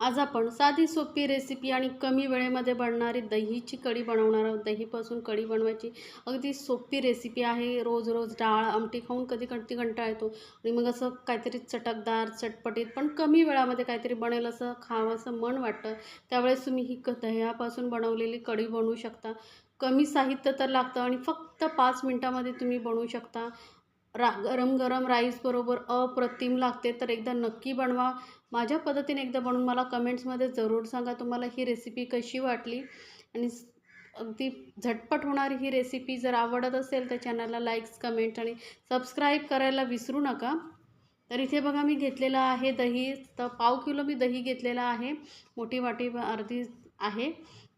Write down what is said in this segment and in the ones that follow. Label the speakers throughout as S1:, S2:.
S1: आज आपण साधी सोपी रेसिपी आणि कमी वेळेमध्ये बनणारी दहीची कढी बनवणार आहोत. दहीपासून कढी बनवायची. अगदी सोपी रेसिपी आहे. रोज रोज डाळ आमटी खाऊन कधी कधी कंटाळा येतो. आणि मग असं काहीतरी चटकदार चटपटीत पण कमी वेळामध्ये काहीतरी बनेल असं खावं असं मन वाटतं. त्यावेळेस तुम्ही ही क दह्यापासून बनवलेली कढी बनवू शकता. कमी साहित्य तर लागतं आणि फक्त पाच मिनटामध्ये तुम्ही बनवू शकता. रा गरम गरम राईसबरोबर अप्रतिम लागते तर एकदा नक्की बनवा. माझ्या पद्धतीने एकदा बनवून मला कमेंट्समध्ये जरूर सांगा तुम्हाला ही रेसिपी कशी वाटली. आणि अगदी झटपट होणारी ही रेसिपी जर आवडत असेल तर चॅनलला लाईक्स कमेंट आणि सबस्क्राईब करायला विसरू नका. तर इथे बघा मी घेतलेलं आहे दही. तर पाव किलो मी दही घेतलेलं आहे. मोठी वाटी अर्धी आहे.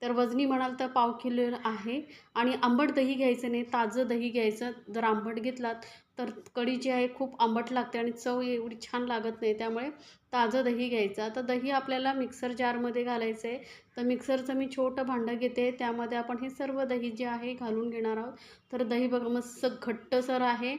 S1: तर वजनी म्हणाल तर पाव किलो आहे. आणि आंबट दही घ्यायचं नाही ताजं दही घ्यायचं. जर आंबट घेतलात तर कढी जी आहे खूप आंबट लागते आणि चव एवढी छान लागत नाही. त्यामुळे ताजं दही घ्यायचं. आता दही आपल्याला मिक्सर जारमध्ये घालायचं आहे. तर मिक्सरचं मी छोटं भांडं घेते. त्यामध्ये आपण हे सर्व दही जे आहे घालून घेणार आहोत. तर दही बघा मस्त घट्टसर आहे.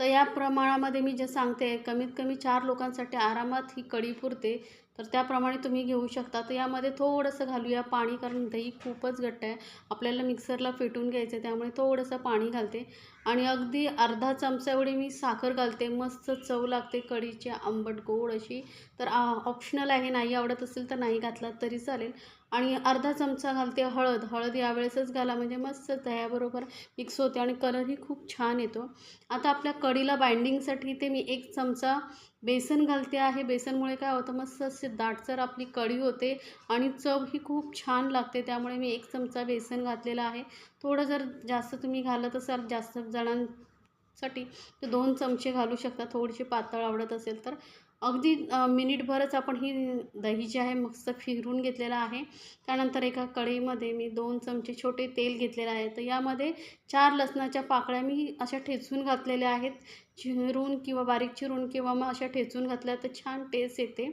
S1: तर या प्रमाणामध्ये मी जे सांगते कमीत कमी चार लोकांसाठी आरामात ही कढी पुरते. तर त्याप्रमाणे तुम्ही घेऊ शकता. तर यामध्ये थोडंसं घालूया. पाणी कारण दही खूपच घट्ट आहे. आपल्याला मिक्सरला फेटून घ्यायचं आहे त्यामुळे थोडंसं पाणी घालते. आणि अगदी अर्धा चमचा एवढी मी साखर घालते. मस्त चव लागते कढीची आंबट गोड अशी. तर ऑप्शनल आहे नाही आवडत असेल तर नाही घातला तरी चालेल. आणि अर्धा चमचा घालते हळद. हळद यावेळेसच घाला म्हणजे मस्त दह्याबरोबर मिक्स होते आणि कलरही खूप छान येतो. आता आपल्या कढीला बाइंडिंगसाठी ते मी एक चमचा बेसन घालते आहे. बेसनमुळे काय होतं मस्त असे दाटसर आपली कढी होते आणि चव ही खूप छान लागते. त्यामुळे मी एक चमचा बेसन घातलेला आहे. थोडं जर जास्त तुम्ही घालत असाल जास्त जणांसाठी तर दोन चमचे घालू शकता. थोडीशी पातळ आवडत असेल तर. अगदी मिनिटभरच आपण ही दही जी आहे मस्त फिरून घेतलेलं आहे. त्यानंतर एका कढईमध्ये मी दोन चमचे छोटे तेल घेतलेलं आहे. तर यामध्ये चार लसणाच्या पाकळ्या मी अशा ठेचून घातलेल्या आहेत. चिरून किंवा बारीक चिरून किंवा मग अशा ठेचून घातल्या तर छान टेस्ट येते.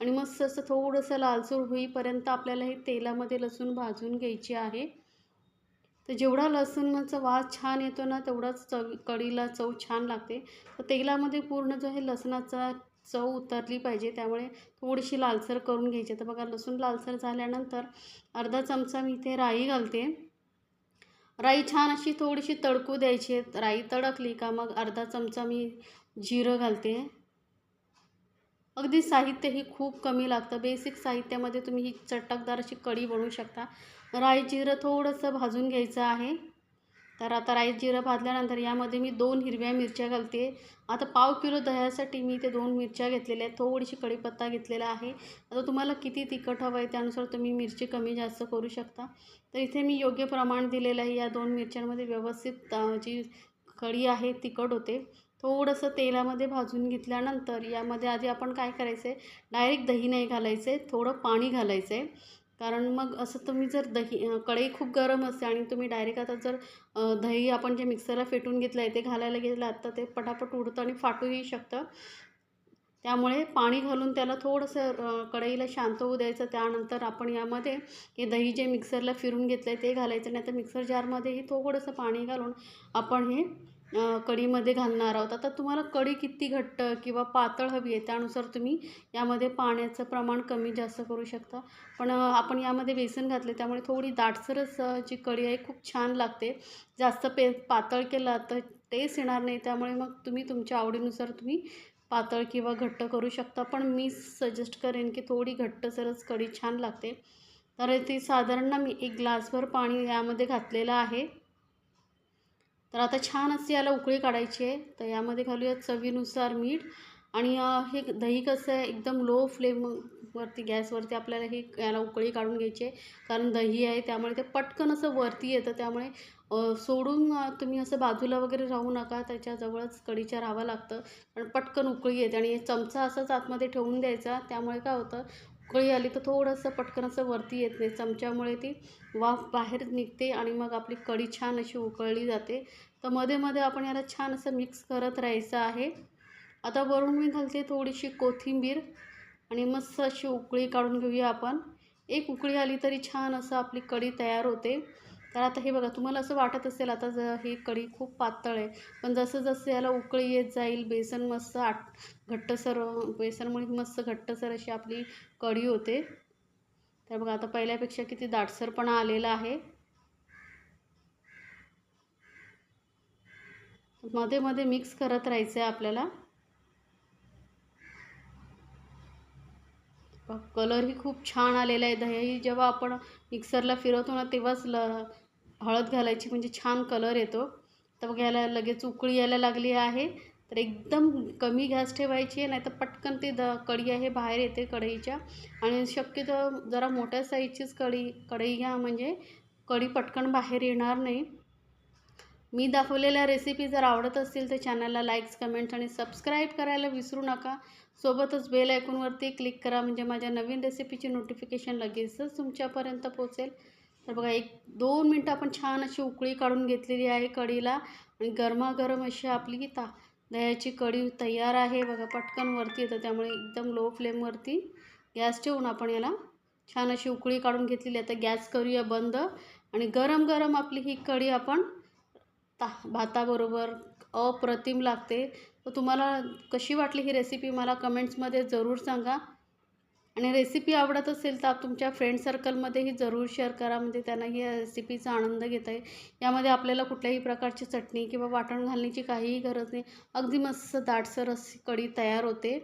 S1: आणि मस्त असं थोडंसं लालसूर होईपर्यंत आपल्याला हे तेलामध्ये लसूण भाजून घ्यायची आहे. तर जेवढा लसूणाचा वास छान येतो ना तेवढाच चव कढीला चव छान लागते. तर तेलामध्ये पूर्ण जो आहे लसणाचा चव उतरली पाहिजे. त्यामुळे थोडीशी लालसर करून घ्यायची. तर बघा लसूण लालसर झाल्यानंतर अर्धा चमचा मी इथे राई घालते. राई छान अशी थोडीशी तडकू द्यायची राई तडकली का मग अर्धा चमचा मी जिरं घालते. अगदी साहित्य ही खूप कमी लागतं. बेसिक साहित्यामध्ये तुम्ही ही चटकदार अशी कढी बनवू शकता. राई जिरं थोडंसं भाजून घ्यायचं आहे. तर आता राई जिरं भाजल्यानंतर यामध्ये मी दोन हिरव्या मिरच्या घालते. आता पाव किलो दह्यासाठी मी ते दोन मिरच्या घेतलेल्या आहेत. थोडीशी कढीपत्ता घेतलेला आहे. आता तुम्हाला किती तिखट हवं आहे त्यानुसार तुम्ही मिरची कमी जास्त करू शकता. तर इथे मी योग्य प्रमाण दिलेलं आहे. या दोन मिरच्यांमध्ये व्यवस्थित जी कढी आहे तिखट होते. थोडंसं तेलामध्ये भाजून घेतल्यानंतर यामध्ये आधी आपण काय करायचं आहे डायरेक्ट दही नाही घालायचं आहे थोडं पाणी घालायचं आहे कारण मग असं तुम्ही जर दही कढई खूप गरम असते आणि तुम्ही डायरेक्ट आता जर दही आपण जे मिक्सरला फेटून घेतलं आहे ते घालायला गेलं तर ते पटापट उडतं आणि फाटूही शकतं. त्यामुळे पाणी घालून त्याला थोडंसं कढईला शांत होऊ द्यायचं. त्यानंतर आपण यामध्ये हे दही जे मिक्सरला फिरून घेतलं आहे ते घालायचं. नाही तर मिक्सर जारमध्येही थोडंसं पाणी घालून आपण हे कढीमध्ये घालणार आहोत. आता तुम्हाला कढी किती घट्ट किंवा पातळ हवी आहे त्यानुसार तुम्ही यामध्ये पाण्याचं प्रमाण कमी जास्त करू शकता. पण आपण यामध्ये बेसन घातले त्यामुळे थोडी दाटसरच जी कढी आहे खूप छान लागते. जास्त पे पातळ केला तर टेस्ट येणार नाही त्यामुळे मग तुम्ही तुमच्या आवडीनुसार तुम्ही पातळ किंवा घट्ट करू शकता. पण मी सजेस्ट करेन की थोडी घट्टसरच कढी छान लागते. तर ती साधारण ना मी एक ग्लासभर पाणी यामध्ये घातलेलं आहे. तर आता छान अशी याला उकळी काढायची आहे. तर यामध्ये घालूया चवीनुसार मीठ आणि हे दही कसं आहे एकदम लो फ्लेमवरती गॅसवरती आपल्याला हे याला उकळी काढून घ्यायची आहे. कारण दही आहे त्यामुळे ते पटकन असं वरती येतं. त्यामुळे सोडून तुम्ही असं बाजूला वगैरे राहू नका. त्याच्याजवळच कडीच्या राहावं लागतं. कारण पटकन उकळी येते आणि चमचा असाच आतमध्ये ठेवून द्यायचा. त्यामुळे काय होतं उकळी आली तर थोडंसं पटकन असं वरती येत नाही. चमच्यामुळे ती वाफ बाहेर निघते आणि मग आपली कढी छान अशी उकळली जाते. तर मध्ये मध्ये आपण याला छान असं मिक्स करत राहायचं आहे. आता वरून मी घालते थोडीशी कोथिंबीर आणि मस्त अशी उकळी काढून घेऊया आपण. एक उकळी आली तरी छान असं आपली कढी तयार होते. तर आता हे बघा तुम्हाला असं वाटत असेल आता ज ही कढी खूप पातळ आहे पण जसं जसं याला उकळी येत जाईल बेसन मस्त आट घट्टसर बेसनमुळे मस्त घट्टसर अशी आपली कढी होते. तर बघा आता पहिल्यापेक्षा किती दाटसरपणा आलेला आहे. मध्ये मध्ये मिक्स करत राहायचं आहे आपल्याला कलरही खूप छान आलेला आहे. दही जेव्हा आपण मिक्सरला फिरवतो ना तेव्हाच ल हळद घालायची म्हणजे छान कलर येतो. तर बघ याला लगेच उकळी यायला लागली आहे. तर एकदम कमी गॅस ठेवायची आहे नाही तर पटकन ती द कढी आहे बाहेर येते कढईच्या. आणि शक्यतो जरा मोठ्या साईजचीच कढी कढई घ्या म्हणजे कढी पटकन बाहेर येणार नाही. मी दाखवलेल्या रेसिपी जर आवडत असतील तर चॅनलला लाईक्स कमेंट्स आणि सबस्क्राईब करायला विसरू नका. सोबतच बेल आयकॉनवरती क्लिक करा म्हणजे माझ्या नवीन रेसिपीची नोटिफिकेशन लगेचच तुमच्यापर्यंत पोचेल तर बघा एक दोन मिनटं आपण छान अशी उकळी काढून घेतलेली आहे कढीला. आणि गरमागरम अशी आपली ता दह्याची कढी तयार आहे. बघा पटकन वरती येतं त्यामुळे एकदम लो फ्लेमवरती गॅस ठेवून आपण याला छान अशी उकळी काढून घेतलेली आता गॅस करूया बंद. आणि गरम गरम आपली ही कढी आपण ता भाताबरोबर अप्रतिम लागते. तर तुम्हाला कशी वाटली ही रेसिपी मला कमेंट्समध्ये जरूर सांगा. आणि रेसिपी आवडत असेल तर तुमच्या फ्रेंड सर्कलमध्येही जरूर शेअर करा. म्हणजे त्यांना ही रेसिपीचा आनंद घेता येईल. यामध्ये आपल्याला कुठल्याही प्रकारची चटणी किंवा वाटण घालण्याची काहीही गरज नाही. अगदी मस्त दाटसर अशी कढी तयार होते.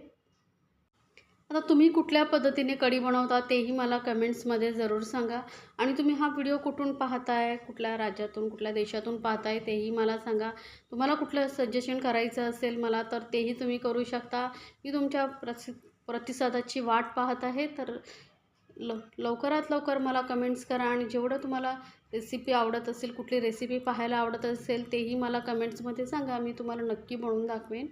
S1: आता तुम्ही कुठल्या पद्धतीने कढी बनवता तेही मला कमेंट्समध्ये जरूर सांगा. आणि तुम्ही हा व्हिडिओ कुठून पाहताय कुठल्या राज्यातून कुठल्या देशातून पाहताय तेही मला सांगा. तुम्हाला कुठलं सजेशन करायचं असेल मला तर तेही तुम्ही करू शकता. मी तुमच्या प्रसि प्रतिसादाची वाट पाहत आहे तर ल लवकरात लवकर मला कमेंट्स करा आणि जेवढं तुम्हाला रेसिपी आवडत असेल कुठली रेसिपी पाहायला आवडत असेल तेही मला कमेंट्समध्ये सांगा. मी तुम्हाला नक्की बनवून दाखवेन.